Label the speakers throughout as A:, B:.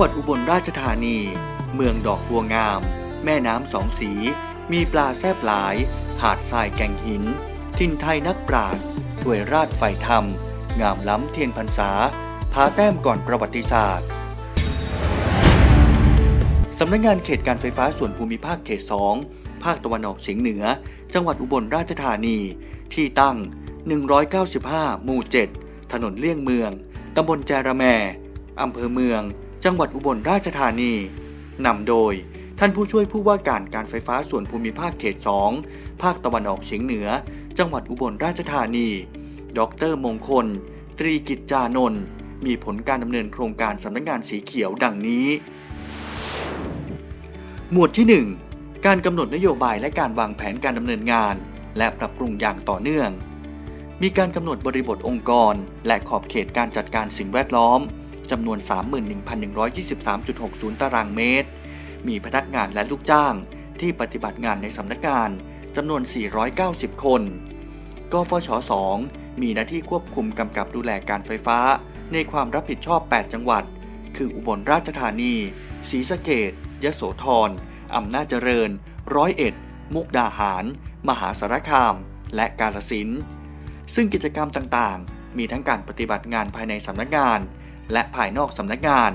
A: หวัดอุบลราชธานี เมืองดอกบัวงาม แม่น้ำสองสี มีปลาแซบหลาย หาดทรายแก่งหิน ทินไทยนักปราชญ์ถวยราชไฟธรรม งามล้ำเทียนพรรษา พาแต้มก่อนประวัติศาสตร์สำนักงานเขตการไฟฟ้าส่วนภูมิภาคเขต 2 ภาคตะวันออกเฉียงเหนือ จังหวัดอุบลราชธานี ที่ตั้ง 195 หมู่ 7 ถนนเลี่ยงเมือง ตำบลแจระแม อำเภอเมือง จังหวัดอุบลราชธานีนำโดยท่านผู้ช่วยผู้ว่าการการไฟฟ้าส่วนภูมิภาคเขต 2 ภาคตะวันออกเฉียงเหนือ จังหวัดอุบลราชธานี ดรมงคล ตรีกิจจานนท์ มีผลการดำเนินโครงการสำนักงานสีเขียวดังนี้ หมวดที่ 1 การกำหนดนโยบายและการวางแผนการดำเนินงาน และปรับปรุงอย่างต่อเนื่อง มีการกำหนดบริบทองค์กร และขอบเขตการจัดการสิ่งแวดล้อม จำนวน 31,123.60 ตารางเมตร มีพนักงานและลูกจ้างที่ปฏิบัติงานในสำนักงานจำนวน 490 คน กฟช 2 มีหน้าที่ควบคุมกำกับดูแลการไฟฟ้า ในความรับผิดชอบ 8 จังหวัด คืออุบลราชธานี ศรีสะเกดยโสธร อำนาจเจริญ ร้อยเอ็ด มุกดาหาร มหาสารคาม และกาลสิน ซึ่งกิจกรรมต่างๆ มีทั้งการปฏิบัติงานภายในสำนักงาน และภายนอกสำนักงาน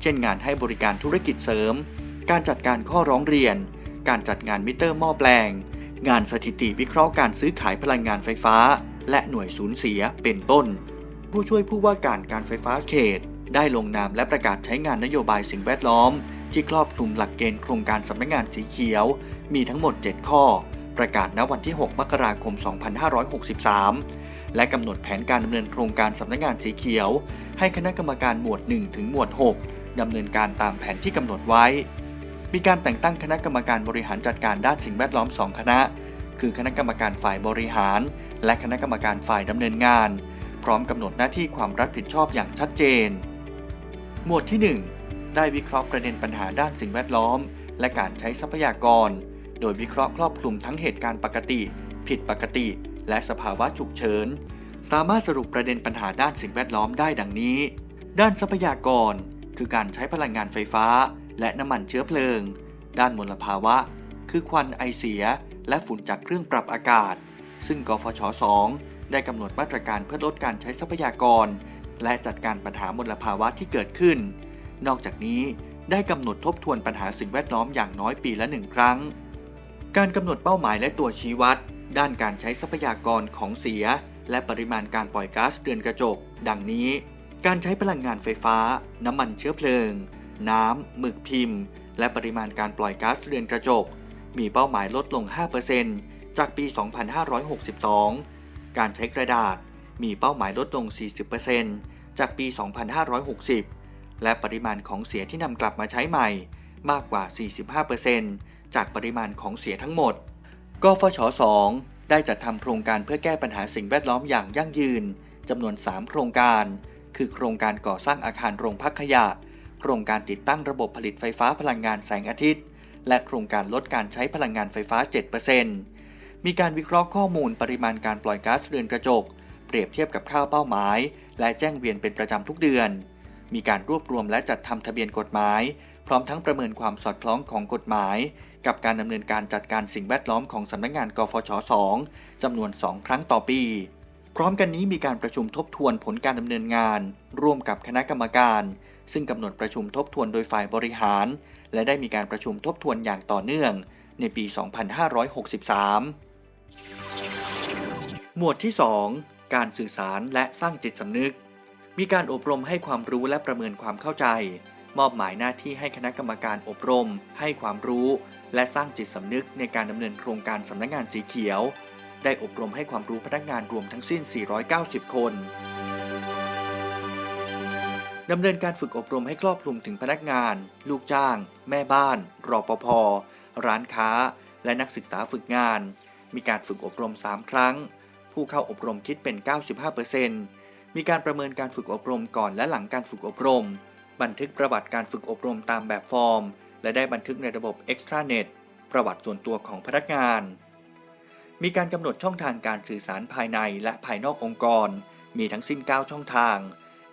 A: เช่นงานให้บริการธุรกิจเสริม การจัดการข้อร้องเรียน การจัดงานมิเตอร์หม้อแปลง งานสถิติวิเคราะห์การซื้อขายพลังงานไฟฟ้า และหน่วยสูญเสียเป็นต้น ผู้ช่วยผู้ว่าการการไฟฟ้าเขต ได้ลงนามและประกาศใช้งานนโยบายสิ่งแวดล้อม ที่ครอบคลุมหลักเกณฑ์โครงการสำนักงานสีเขียว มีทั้งหมด 7 ข้อ ประกาศณวันที่ 6 มกราคม 2563 และกำหนดแผนการดำเนินโครงการสำนักงานสีเขียว ให้คณะกรรมการหมวด 1 ถึงหมวด 6ดำเนินการตามแผนที่กำหนดไว้ มีการแต่งตั้งคณะกรรมการบริหารจัดการด้านสิ่งแวดล้อม 2 คณะ คือคณะกรรมการฝ่ายบริหาร และคณะกรรมการฝ่ายดำเนินงาน พร้อมกำหนดหน้าที่ความรับผิดชอบอย่างชัดเจน หมวดที่ 1 ได้วิเคราะห์ประเด็นปัญหาด้านสิ่งแวดล้อม และการใช้ทรัพยากร โดยวิเคราะห์ครอบคลุมทั้งเหตุการณ์ปกติ ผิดปกติ และสภาวะฉุกเฉิน สามารถสรุปประเด็นปัญหาด้านสิ่งแวดล้อมได้ดังนี้ ด้านทรัพยากร คือการใช้พลังงานไฟฟ้า และน้ำมันเชื้อเพลิง ด้านมลภาวะ คือควันไอเสีย และฝุ่นจากเครื่องปรับอากาศ ซึ่งกฟช 2 ได้กำหนดมาตรการเพื่อลดการใช้ทรัพยากร และจัดการปัญหามลภาวะที่เกิดขึ้น นอกจากนี้ได้กำหนดทบทวนปัญหาสิ่งแวดล้อมอย่างน้อยปีละหนึ่งครั้ง การกำหนดเป้าหมายและตัวชี้วัด ด้านการใช้ทรัพยากรของเสีย และปริมาณการปล่อยก๊าซเรือนกระจก ดังนี้ การใช้พลังงานไฟฟ้า น้ำมันเชื้อเพลิง น้ำหมึกพิมพ์ และปริมาณการปล่อยก๊าซเรือนกระจก มีเป้าหมายลดลง 5%จากปี 2562 การใช้กระดาษ มีเป้าหมายลดลง 40%จากปี 2560 และปริมาณของเสียที่นำกลับมาใช้ใหม่ มากกว่า 45%จากปริมาณของเสียทั้งหมด กฟช2ได้จัดทำโครงการเพื่อแก้ปัญหาสิ่งแวดล้อมอย่างยั่งยืนจำนวน 3 โครงการ คือโครงการก่อสร้างอาคารโรงพักขยะ โครงการติดตั้งระบบผลิตไฟฟ้าพลังงานแสงอาทิตย์ และโครงการลดการใช้พลังงานไฟฟ้า 7%มีการวิเคราะห์ข้อมูลปริมาณการปล่อยก๊าซเรือนกระจก เปรียบเทียบกับค่าวเป้าหมาย และแจ้งเวียนเป็นประจำทุกเดือน มีการรวบรวมและจัดทำทะเบียนกฎหมาย พร้อมทั้งประเมินความสอดคล้องของกฎหมาย กับการดำเนินการจัดการสิ่งแวดล้อมของสำนักงานกฟช 2จำนวน 2 ครั้งต่อปี พร้อมกันนี้มีการประชุมทบทวนผลการดำเนินงาน ร่วมกับคณะกรรมการ ซึ่งกำหนดประชุมทบทวนโดยฝ่ายบริหาร และได้มีการประชุมทบทวนอย่างต่อเนื่อง ในปี 2563 หมวดที่ 2 การสื่อสารและสร้างจิตสำนึก มีการอบรมให้ความรู้และประเมินความเข้าใจมอบหมายหน้าที่ให้คณะกรรมการอบรม ให้ความรู้ และสร้างจิตสำนึกในการดำเนินโครงการสำนักงานสีเขียว ได้อบรมให้ความรู้พนักงานรวมทั้งสิ้น 490 คนดำเนินการฝึกอบรมให้ครอบคลุมถึงพนักงาน ลูกจ้าง แม่บ้าน รปภ ร้านค้า และนักศึกษาฝึกงาน มีการฝึกอบรม 3 ครั้ง ผู้เข้าอบรมคิดเป็น 95%มีการประเมินการฝึกอบรมก่อนและหลังการฝึกอบรม บันทึกประวัติการฝึกอบรมตามแบบฟอร์ม และได้บันทึกในระบบ Extranet ประวัติส่วนตัวของพนักงาน มีการกำหนดช่องทางการสื่อสารภายในและภายนอกองค์กร มีทั้งสิ้น 9 ช่องทาง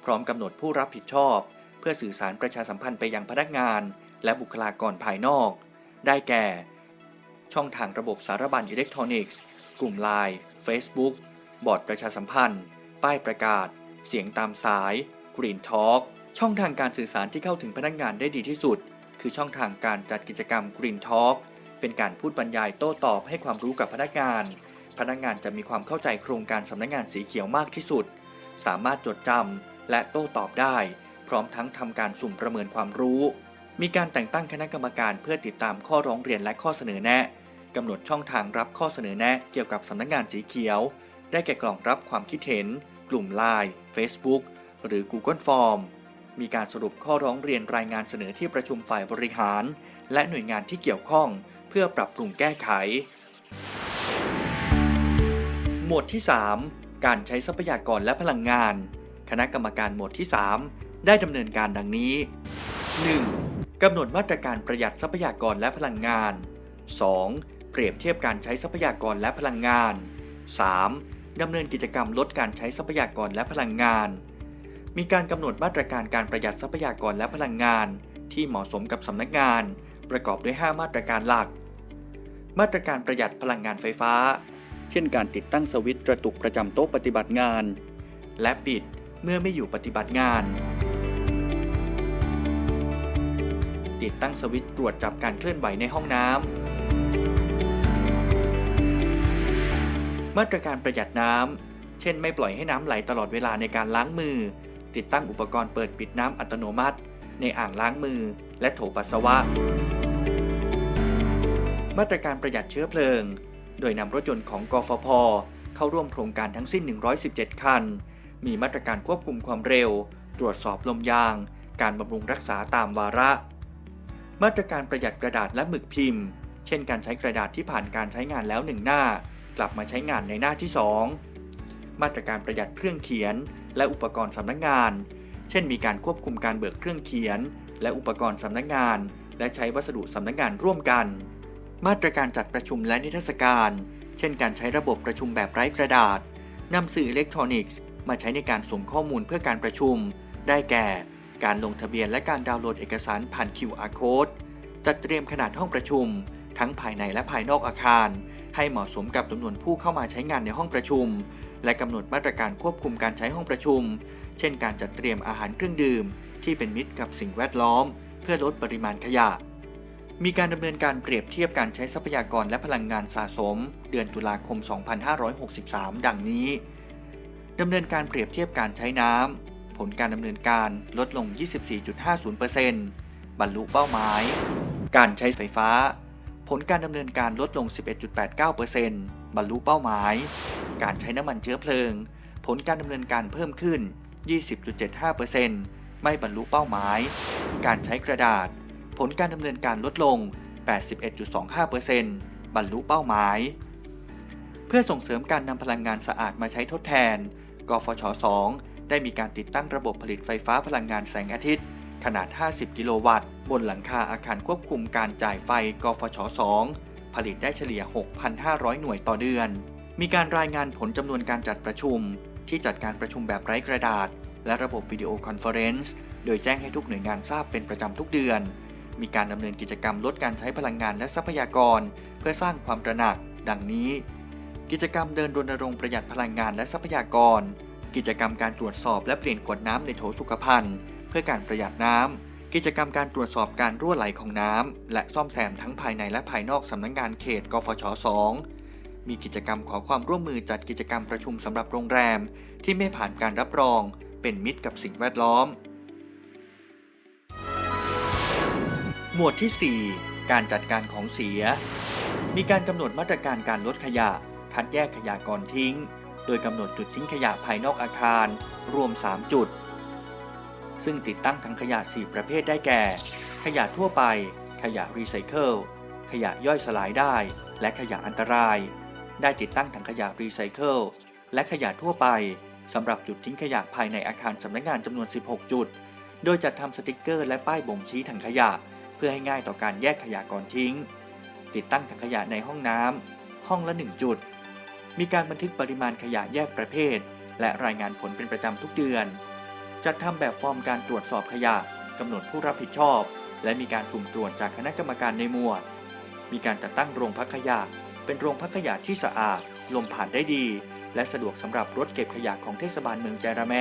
A: พร้อมกำหนดผู้รับผิดชอบ เพื่อสื่อสารประชาสัมพันธ์ไปยังพนักงาน และบุคลากรภายนอก ได้แก่ ช่องทางระบบสารบัญอิเล็กทรอนิกส์ กลุ่ม Line Facebook บอร์ดประชาสัมพันธ์ ป้ายประกาศ เสียงตามสาย Green Talk ช่องทางการสื่อสารที่เข้าถึงพนักงานได้ดีที่สุด คือช่องทางการจัดกิจกรรม Green Talk เป็นการพูดบรรยายโต้ตอบให้ความรู้กับพนักงาน พนักงานจะมีความเข้าใจโครงการสำนักงานสีเขียวมากที่สุด สามารถจดจำและโต้ตอบได้ พร้อมทั้งทำการสุ่มประเมินความรู้ มีการแต่งตั้งคณะกรรมการเพื่อติดตามข้อร้องเรียนและข้อเสนอแนะกำหนดช่องทางรับข้อเสนอแนะเกี่ยวกับสำนักงานสีเขียว ได้แก่กล่องรับความคิดเห็น กลุ่ม Line Facebook หรือ Google Form มีการสรุปข้อร้องเรียนรายงานเสนอที่ประชุมฝ่ายบริหาร และหน่วยงานที่เกี่ยวข้อง เพื่อปรับปรุงแก้ไข หมวดที่ 3 การใช้ทรัพยากรและพลังงาน คณะกรรมการหมวดที่ 3 ได้ดำเนินการดังนี้ 1. กำหนดมาตรการประหยัดทรัพยากรและพลังงาน 2. เปรียบเทียบการใช้ทรัพยากรและพลังงาน 3. ดำเนินกิจกรรมลดการใช้ทรัพยากรและพลังงาน มีการกำหนดมาตรการการประหยัดทรัพยากรและพลังงาน ที่เหมาะสมกับสำนักงาน ประกอบด้วย 5 มาตรการหลัก มาตรการประหยัดพลังงานไฟฟ้า เช่นการติดตั้งสวิตช์กระตุกประจำโต๊ะปฏิบัติงาน และปิดเมื่อไม่อยู่ปฏิบัติงาน ติดตั้งสวิตช์ตรวจจับการเคลื่อนไหวในห้องน้ำมาตรการประหยัดน้ำเช่นไม่ปล่อยให้น้ำไหลตลอดเวลาในการล้างมือ ติดตั้งอุปกรณ์เปิดปิดน้ำอัตโนมัติ ในอ่างล้างมือ และโถปัสสาวะ มาตรการประหยัดเชื้อเพลิง โดยนำรถยนต์ของกฟผเข้าร่วมโครงการทั้งสิ้น 117 คัน มีมาตรการควบคุมความเร็ว ตรวจสอบลมยาง การบำรุงรักษาตามวาระ มาตรการประหยัดกระดาษและหมึกพิมพ์ เช่น การใช้กระดาษที่ผ่านการใช้งานแล้วหนึ่งหน้า กลับมาใช้งานในหน้าที่ 2 มาตรการประหยัดเครื่องเขียน และอุปกรณ์สำนักงาน เช่น มีการควบคุมการเบิกเครื่องเขียน และอุปกรณ์สำนักงาน และใช้วัสดุสำนักงานร่วมกัน มาตรการจัดประชุมและนิทรรศการ เช่น การใช้ระบบประชุมแบบไร้กระดาษนำสื่ออิเล็กทรอนิกส์มาใช้ในการส่งข้อมูลเพื่อการประชุม ได้แก่ การลงทะเบียนและการดาวน์โหลดเอกสารผ่าน QR code จัดเตรียมขนาดห้องประชุม ทั้งภายในและภายนอกอาคาร ให้เหมาะสมกับจำนวนผู้เข้ามาใช้งานในห้องประชุม และกำหนดมาตรการควบคุมการใช้ห้องประชุม เช่น การจัดเตรียมอาหารเครื่องดื่ม ที่เป็นมิตรกับสิ่งแวดล้อม เพื่อลดปริมาณขยะ มีการดำเนินการเปรียบเทียบการใช้ทรัพยากรและพลังงานสะสม เดือนตุลาคม 2563 ดังนี้ดำเนินการเปรียบเทียบการใช้น้ำ ผลการดำเนินการลดลง 24.50%บรรลุเป้าหมาย การใช้ไฟฟ้า ผลการดำเนินการลดลง 11.89%บรรลุเป้าหมาย การใช้น้ำมันเชื้อเพลิง ผลการดำเนินการเพิ่มขึ้น 20.75%ไม่บรรลุเป้าหมาย การใช้กระดาษ ผลการดำเนินการลดลง 81.25%บรรลุเป้าหมาย เพื่อส่งเสริมการนำพลังงานสะอาดมาใช้ทดแทน กฟช 2 ได้มีการติดตั้งระบบผลิตไฟฟ้าพลังงานแสงอาทิตย์ ขนาด 50 กิโลวัตต์ บนหลังคาอาคารควบคุมการจ่ายไฟกฟช 2 ผลิตได้เฉลี่ย 6,500 หน่วยต่อเดือน มีการรายงานผลจำนวนการจัดประชุม ที่จัดการประชุมแบบไร้กระดาษ และระบบวิดีโอคอนเฟอเรนซ์ โดยแจ้งให้ทุกหน่วยงานทราบเป็นประจำทุกเดือน มีการดำเนินกิจกรรมลดการใช้พลังงานและทรัพยากร เพื่อสร้างความตระหนัก ดังนี้ กิจกรรมเดินรณรงค์ประหยัดพลังงานและทรัพยากร กิจกรรมการตรวจสอบและเปลี่ยนขวดน้ำในโถสุขภัณฑ์ เพื่อการประหยัดน้ำ กิจกรรมการตรวจสอบการรั่วไหลของน้ำและซ่อมแซมทั้งภายในและภายนอกสำนักงงานเขต กฟช 2 มีกิจกรรมขอความร่วมมือจัดกิจกรรมประชุมสำหรับโรงแรม ที่ไม่ผ่านการรับรอง เป็นมิตรกับสิ่งแวดล้อม หมวดที่ 4 การจัดการของเสีย มีการกำหนดมาตรการการลดขยะ คัดแยกขยะก่อนทิ้ง โดยกำหนดจุดทิ้งขยะภายนอกอาคาร รวม 3 จุด ซึ่งติดตั้งถังขยะ 4 ประเภทได้แก่ ขยะทั่วไป ขยะรีไซเคิล ขยะย่อยสลายได้ และขยะอันตราย ได้ติดตั้งถังขยะรีไซเคิล และขยะทั่วไปสำหรับจุดทิ้งขยะภายในอาคารสำนักงานจำนวน 16 จุด โดยจัดทำสติกเกอร์และป้ายบ่งชี้ถังขยะ เพื่อให้ง่ายต่อการแยกขยะก่อนทิ้ง ติดตั้งถังขยะในห้องน้ำห้องละ 1 จุด มีการบันทึกปริมาณขยะแยกประเภท และรายงานผลเป็นประจำทุกเดือน จัดทำแบบฟอร์มการตรวจสอบขยะกำหนดผู้รับผิดชอบ และมีการสุ่มตรวจจากคณะกรรมการในหมวด มีการจัดตั้งโรงพักขยะ เป็นโรงพักขยะที่สะอาด ลมผ่านได้ดี และสะดวกสำหรับรถเก็บขยะของเทศบาลเมืองแจระแม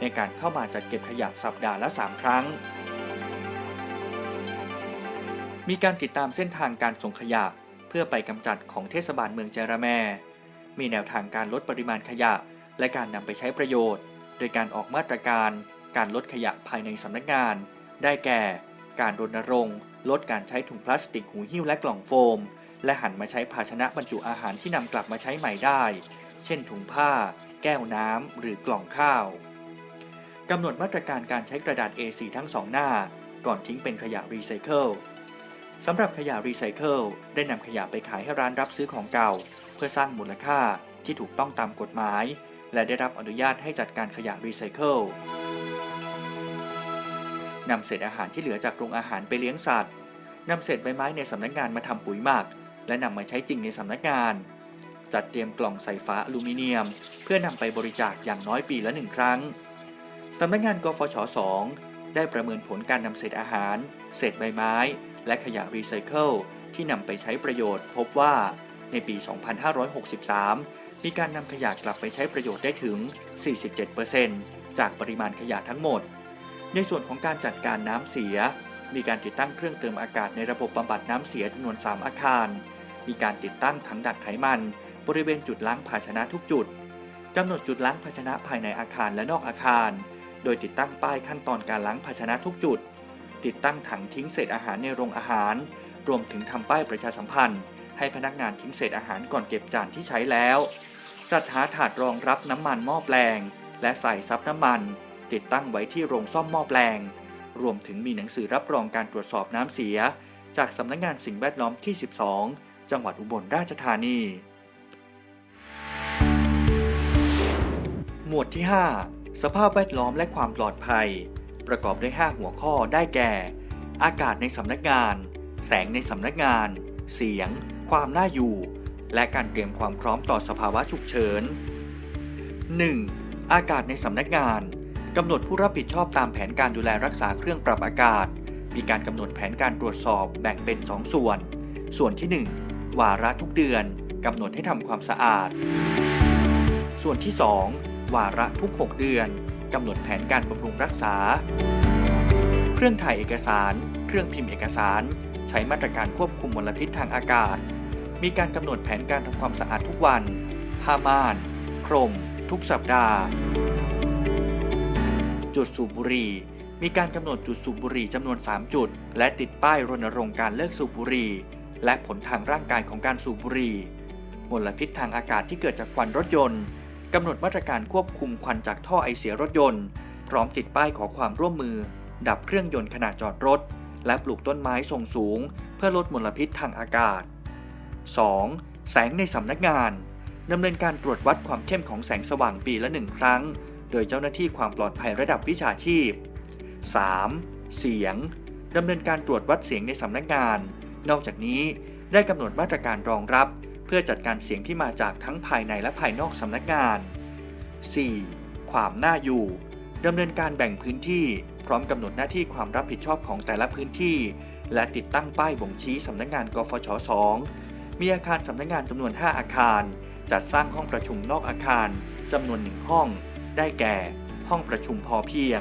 A: ในการเข้ามาจัดเก็บขยะสัปดาห์ละ 3 ครั้ง มีการติดตามเส้นทางการส่งขยะ เพื่อไปกำจัดของเทศบาลเมืองแจระแม มีแนวทางการลดปริมาณขยะ และการนำไปใช้ประโยชน์ โดยการออกมาตรการการลดขยะภายในสำนักงาน ได้แก่ การรณรงค์ลดการใช้ถุงพลาสติกหูหิ้วและกล่องโฟม และหันมาใช้ภาชนะบรรจุอาหารที่นำกลับมาใช้ใหม่ได้ เช่นถุงผ้า แก้วน้ำหรือกล่องข้าวกำหนดมาตรการการใช้กระดาษ A4 ทั้งสองหน้า ก่อนทิ้งเป็นขยะรีไซเคิลสำหรับขยะรีไซเคิลได้นำขยะไปขายให้ร้านรับซื้อของเก่า เพื่อสร้างมูลค่าที่ถูกต้องตามกฎหมาย และได้รับอนุญาตให้จัดการขยะรีไซเคิลนำเศษอาหารที่เหลือจากโรงอาหารไปเลี้ยงสัตว์นำเศษใบไม้ในสำนักงานมาทำปุ๋ยหมัก และนำมาใช้จริงในสำนักงาน จัดเตรียมกล่องใส่ฝาอลูมิเนียม เพื่อนำไปบริจาคอย่างน้อยปีละหนึ่งครั้งสำนักงานกฟช 2 ได้ประเมินผลการนำเศษอาหาร เศษใบไม้ และขยะรีไซเคิลที่นำไปใช้ประโยชน์ พบว่าในปี 2563 มีการนำขยะกลับไปใช้ประโยชน์ได้ถึง 47%จากปริมาณขยะทั้งหมด ในส่วนของการจัดการน้ำเสีย มีการติดตั้งเครื่องเติมอากาศในระบบบำบัดน้ำเสียจำนวน 3 อาคาร มีการติดตั้งถังดักไขมัน บริเวณจุดล้างภาชนะทุกจุดกำหนดจุดล้างภาชนะภายในอาคารและนอกอาคาร โดยติดตั้งป้ายขั้นตอนการล้างภาชนะทุกจุด ติดตั้งถังทิ้งเศษอาหารในโรงอาหาร รวมถึงทำป้ายประชาสัมพันธ์ให้พนักงานทิ้งเศษอาหารก่อนเก็บจานที่ใช้แล้ว จัดหาถาดรองรับน้ำมันหม้อแปลง และใส่ซับน้ำมัน ติดตั้งไว้ที่โรงซ่อมหม้อแปลง รวมถึงมีหนังสือรับรองการตรวจสอบน้ำเสีย จากสำนักงานสิ่งแวดล้อมที่ 12 จังหวัดอุบลราชธานี หมวดที่ 5 สภาพแวดล้อมและความปลอดภัย ประกอบด้วย 5 หัวข้อได้แก่ อากาศในสำนักงาน แสงในสำนักงาน เสียง ความน่าอยู่ และการเตรียมความพร้อมต่อสภาวะฉุกเฉิน 1. อากาศในสำนักงานกำหนดผู้รับผิดชอบตามแผนการดูแลรักษาเครื่องปรับอากาศ มีการกำหนดแผนการตรวจสอบแบ่งเป็น 2 ส่วน ส่วนที่ 1 วาระทุกเดือนกำหนดให้ทำความสะอาด ส่วนที่ 2 วาระทุก 6 เดือนกำหนดแผนการบำรุงรักษา เครื่องถ่ายเอกสาร เครื่องพิมพ์เอกสาร ใช้มาตรการควบคุมมลพิษทางอากาศ มีการกำหนดแผนการทำความสะอาดทุกวัน ผ้าม่าน พรม ทุกสัปดาห์ จุดสูบบุหรี่ มีการกำหนดจุดสูบบุหรี่จำนวน 3 จุด และติดป้ายรณรงค์การเลิกสูบบุหรี่ และผลทางร่างกายของการสูบบุหรี่ มลพิษทางอากาศที่เกิดจากควันรถยนต์กำหนดมาตรการควบคุมควันจากท่อไอเสียรถยนต์ พร้อมติดป้ายขอความร่วมมือ ดับเครื่องยนต์ขณะจอดรถ และปลูกต้นไม้ทรงสูง เพื่อลดมลพิษทางอากาศ 2. แสงในสำนักงานดำเนินการตรวจวัดความเข้มของแสงสว่างปีละหนึ่งครั้ง โดยเจ้าหน้าที่ความปลอดภัยระดับวิชาชีพ 3. เสียงดำเนินการตรวจวัดเสียงในสำนักงาน นอกจากนี้ได้กำหนดมาตรการรองรับ เพื่อจัดการเสียงที่มาจากทั้งภายในและภายนอกสำนักงาน 4. ความน่าอยู่ดำเนินการแบ่งพื้นที่พร้อมกำหนดหน้าที่ความรับผิดชอบของแต่ละพื้นที่ และติดตั้งป้ายบ่งชี้สำนักงานกฟช 2 มีอาคารสำนักงานจำนวน 5 อาคาร จัดสร้างห้องประชุมนอกอาคารจำนวนหนึ่งห้อง ได้แก่ ห้องประชุมพอเพียง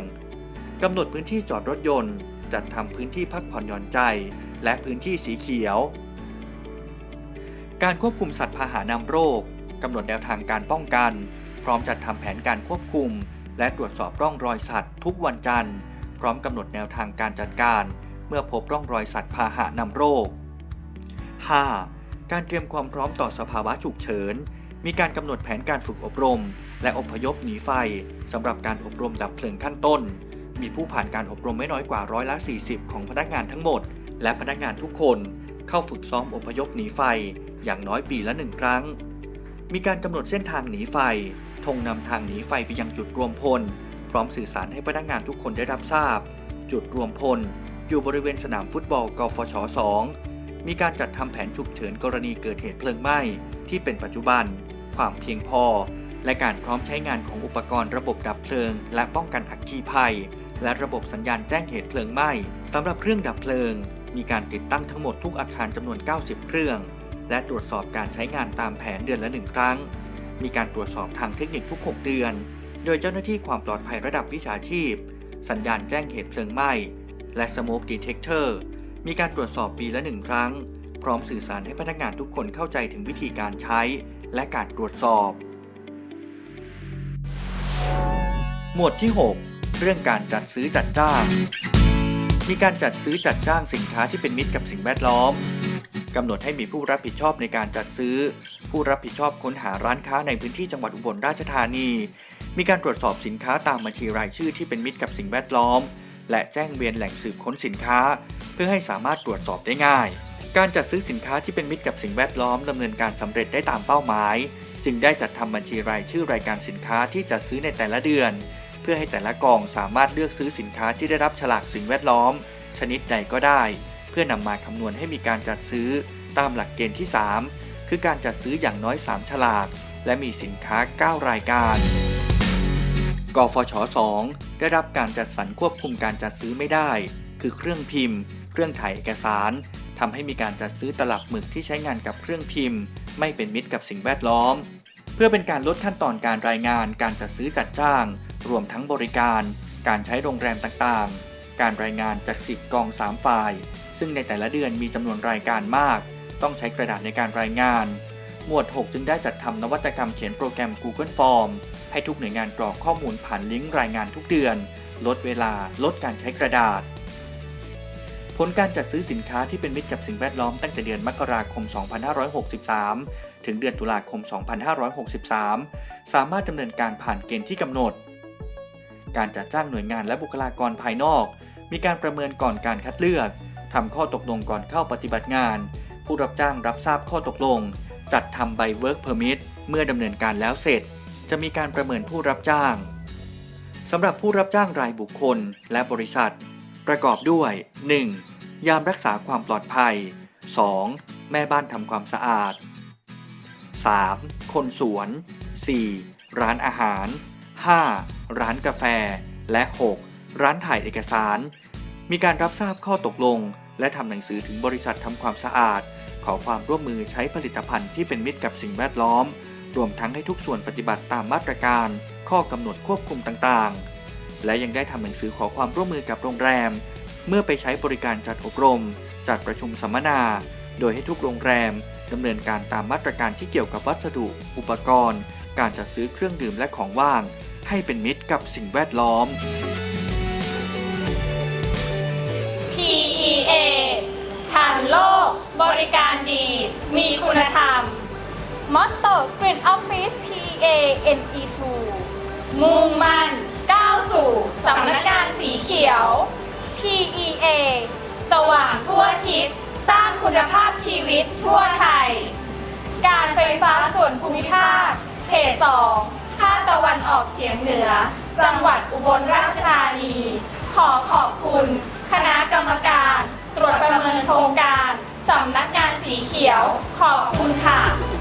A: กำหนดพื้นที่จอดรถยนต์ จัดทำพื้นที่พักผ่อนหย่อนใจ และพื้นที่สีเขียว การควบคุมสัตว์พาหานำโรคกำหนดแนวทางการป้องกัน พร้อมจัดทำแผนการควบคุม และตรวจสอบร่องรอยสัตว์ ทุกวันจันทร์ พร้อมกำหนดแนวทางการจัดการ เมื่อพบร่องรอยสัตว์พาหะนำโรค 5. การเตรียมความพร้อมต่อสภาวะฉุกเฉิน มีการกำหนดแผนการฝึกอบรม และอพยพหนีไฟสำหรับการอบรมดับเพลิงขั้นต้น มีผู้ผ่านการอบรมไม่น้อยกว่าร้อยละ 40 ของพนักงานทั้งหมด และพนักงานทุกคนเข้าฝึกซ้อมอพยพหนีไฟอย่างน้อยปีละหนึ่งครั้ง มีการกำหนดเส้นทางหนีไฟธงนำทางหนีไฟไปยังจุดรวมพล พร้อมสื่อสารให้พนักงานทุกคนได้รับทราบ จุดรวมพล อยู่บริเวณสนามฟุตบอลกฟช 2 มีการจัดทำแผนฉุกเฉินกรณีเกิดเหตุเพลิงไหม้ที่เป็นปัจจุบัน ความเพียงพอ และการพร้อมใช้งานของอุปกรณ์ระบบดับเพลิง และป้องกันอัคคีภัย และระบบสัญญาณแจ้งเหตุเพลิงไหม้สำหรับเครื่องดับเพลิง มีการติดตั้งทั้งหมดทุกอาคารจำนวน 90 เครื่อง และตรวจสอบการใช้งานตามแผนเดือนละหนึ่งครั้ง มีการตรวจสอบทางเทคนิคทุก 6 เดือน โดยเจ้าหน้าที่ความปลอดภัยระดับวิชาชีพ สัญญาณแจ้งเหตุเพลิงไหม้และ Smoke Detector มีการตรวจสอบปีละหนึ่งครั้ง พร้อมสื่อสารให้พนักงานทุกคนเข้าใจถึงวิธีการใช้ และการตรวจสอบ หมวดที่ 6 เรื่องการจัดซื้อจัดจ้าง มีการจัดซื้อจัดจ้างสินค้าที่เป็นมิตรกับสิ่งแวดล้อมกำหนดให้มีผู้รับผิดชอบในการจัดซื้อ ผู้รับผิดชอบค้นหาร้านค้าในพื้นที่จังหวัดอุบลราชธานี มีการตรวจสอบสินค้าตามบัญชีรายชื่อที่เป็นมิตรกับสิ่งแวดล้อม และแจ้งเวียนแหล่งสืบค้นสินค้า เพื่อให้สามารถตรวจสอบได้ง่าย การจัดซื้อสินค้าที่เป็นมิตรกับสิ่งแวดล้อมดำเนินการสำเร็จได้ตามเป้าหมาย จึงได้จัดทำบัญชีรายชื่อรายการสินค้าที่จัดซื้อในแต่ละเดือน เพื่อให้แต่ละกองสามารถเลือกซื้อสินค้าที่ได้รับฉลากสิ่งแวดล้อม ชนิดใดก็ได้ เพื่อนำมาคำนวณให้มีการจัดซื้อตามหลักเกณฑ์ที่ 3 คือการจัดซื้ออย่างน้อย 3 ฉลาก และมีสินค้า 9 รายการกฟช 2 ได้รับการจัดสรรควบคุมการจัดซื้อไม่ได้ คือเครื่องพิมพ์ เครื่องถ่ายเอกสารทำให้มีการจัดซื้อตลับหมึกที่ใช้งานกับเครื่องพิมพ์ ไม่เป็นมิตรกับสิ่งแวดล้อม เพื่อเป็นการลดขั้นตอนการรายงาน การจัดซื้อจัดจ้าง รวมทั้งบริการ การใช้โรงแรมต่างๆ การรายงานจาก 10 กอง 3 ฝ่าย ซึ่งในแต่ละเดือนมีจำนวนรายการมาก ต้องใช้กระดาษในการรายงาน หมวด 6 จึงได้จัดทำนวัตกรรมเขียนโปรแกรม Google Form ให้ทุกหน่วยงานกรอกข้อมูลผ่านลิงก์รายงานทุกเดือน ลดเวลา ลดการใช้กระดาษ ผลการจัดซื้อสินค้าที่เป็นมิตรกับสิ่งแวดล้อมตั้งแต่เดือนมกราคม 2563 ถึงเดือนตุลาคม 2563 สามารถดำเนินการผ่านเกณฑ์ที่กำหนด การจัดจ้างหน่วยงานและบุคลากรภายนอก มีการประเมินก่อนการคัดเลือกทำข้อตกลงก่อนเข้าปฏิบัติงาน ผู้รับจ้างรับทราบข้อตกลง จัดทำใบ Work Permit เมื่อดำเนินการแล้วเสร็จ จะมีการประเมินผู้รับจ้างสำหรับผู้รับจ้างรายบุคคลและบริษัท ประกอบด้วย 1. ยามรักษาความปลอดภัย 2. แม่บ้านทำความสะอาด 3. คนสวน 4. ร้านอาหาร 5. ร้านกาแฟ และ 6. ร้านถ่ายเอกสาร มีการรับทราบข้อตกลง และทำหนังสือถึงบริษัททำความสะอาด ขอความร่วมมือใช้ผลิตภัณฑ์ที่เป็นมิตรกับสิ่งแวดล้อม รวมทั้งให้ทุกส่วนปฏิบัติตามมาตรการ ข้อกำหนดควบคุมต่างๆ และยังได้ทำหนังสือขอความร่วมมือกับโรงแรม เมื่อไปใช้บริการจัดอบรม จัดประชุมสัมมนา โดยให้ทุกโรงแรมดำเนินการตามมาตรการที่เกี่ยวกับวัสดุ อุปกรณ์ การจัดซื้อเครื่องดื่มและของว่าง ให้เป็นมิตรกับสิ่งแวดล้อม
B: PEA ทันโลก บริการดี มีคุณธรรม มอตโต้ Green Office PEA NE2 มุ่งมั่น ก้าวสู่สำนักงานสีเขียว PEA สว่างทั่วทิศสร้างคุณภาพชีวิตทั่วไทย การไฟฟ้าส่วนภูมิภาค เขต2ภาคตะวันออกเฉียงเหนือ จังหวัดอุบลราชธานี ขอขอบคุณ คณะกรรมการ ตรวจประเมินโครงการ สำนักงานสีเขียว ขอบคุณค่ะ